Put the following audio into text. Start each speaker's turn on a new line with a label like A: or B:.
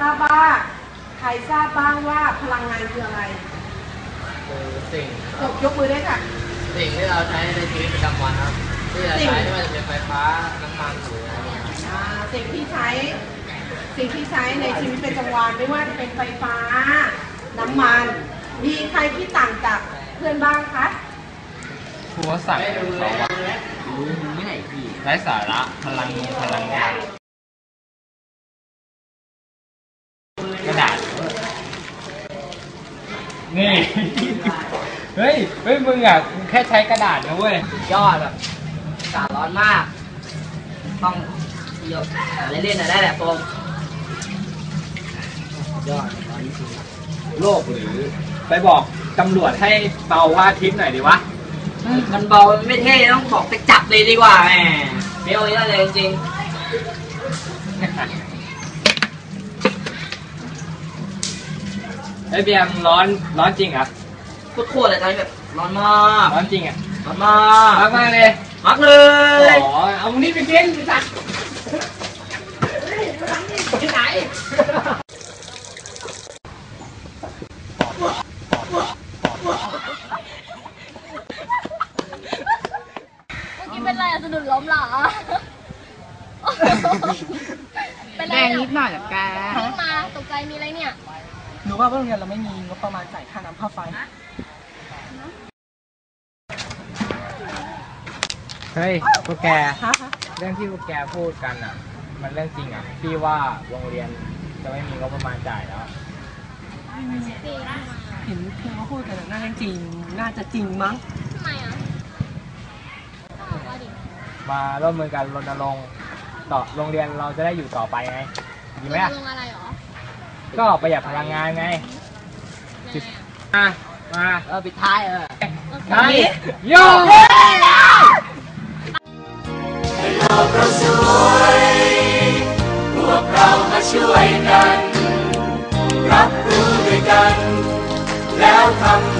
A: ทราบว่าใครทราบบ้างว่าพลังงานคืออะไร
B: คือสิ่ง
A: ยกยกมือได้วยค่ะ
B: สิ่งที่เราใช้ในชีวิตประจำวันครับที่เราใช้ไม่ว่าจะเป็นไฟฟ้าน้ำมันหรืออะไรเนี่ย
A: อ่าสิ่งที่ใช้สิ่งที่ใช้ในชีวิตประจำวันไม่ว่าจะเป็นไฟฟ้า น้ำมัน มีใครที่ต่างจากเพื่อนบ้างคะ
C: ครูสั่ง
B: ไม่รู้
C: เขา
B: เลย
C: ว่า
B: รู้ไม่ไหนพี่
C: ไร้สาระพลังงพลังงานกระดาษ นี่ เฮ้ย เฮ้ย มึงอะมึงแค่ใช้กระดาษนะเว้ย
B: ยอดแบบอากาศร้อนมาก ต้องเยอะอะไรเล่นอะไรได้แหละโฟมยอดร้อนจริง
C: โลกหรือ ไปบอกตำรวจให้เบาว่าทิพย์หน่อยดีวะ
B: มันเบามันไม่เท่ต้องบอกไปจับเลยดีกว่าแหมเบลนี่เลยจริง
C: ไอ้เบียร์มึงร้อนร้อนจริงเหรอะ
B: ๆโคตรๆเลยตอนนี้แบบร้อนมาก
C: ร้อนจริงอะ
B: ร้อนมามา
C: กกมากเลย
B: มากเลย
C: อ๋อเอามึงนี่ไปกินไปสัตว์ไปไหน
D: เมื่อกี้เป็นไรอะสะดุดล้มเหรอ เป็นไร
A: แดงนิดหน่อยเหรอแก
D: ขึ้นมาตกใจมีอะไรเนี่ย
A: รู้ว่าโรงเรียนเราไม่มีงบประมาณจ่ายค่าน้ำค่าไฟ
C: เฮ้ยพวกแกเรื่องที่พวกแกพูดกันอะ มันเรื่องจริงอะ พี่ว่าโรงเรียนจะไม่มีงบประมาณจ่ายแล้ว
A: เห็นเพียงว่าพูดกันน่าจะจริง น่าจะจริงมั้ง
D: ทำไมอะว่าดิ
C: มาร่วมมือกันรณรงค์ต่อโรงเรียนเราจะได้อยู่ต่อไปไงดีไหมอะ
D: ลงอะไรเหรอ
C: ก็ประหยัดพลังงานไง
D: ยังไงอะ
C: มามา
B: เออปิดท้ายเออ
D: โอเค
C: ไหนโย
E: เราช่วยพวกเรามาช่วยกัน รับรู้ด้วยกัน แล้วทำ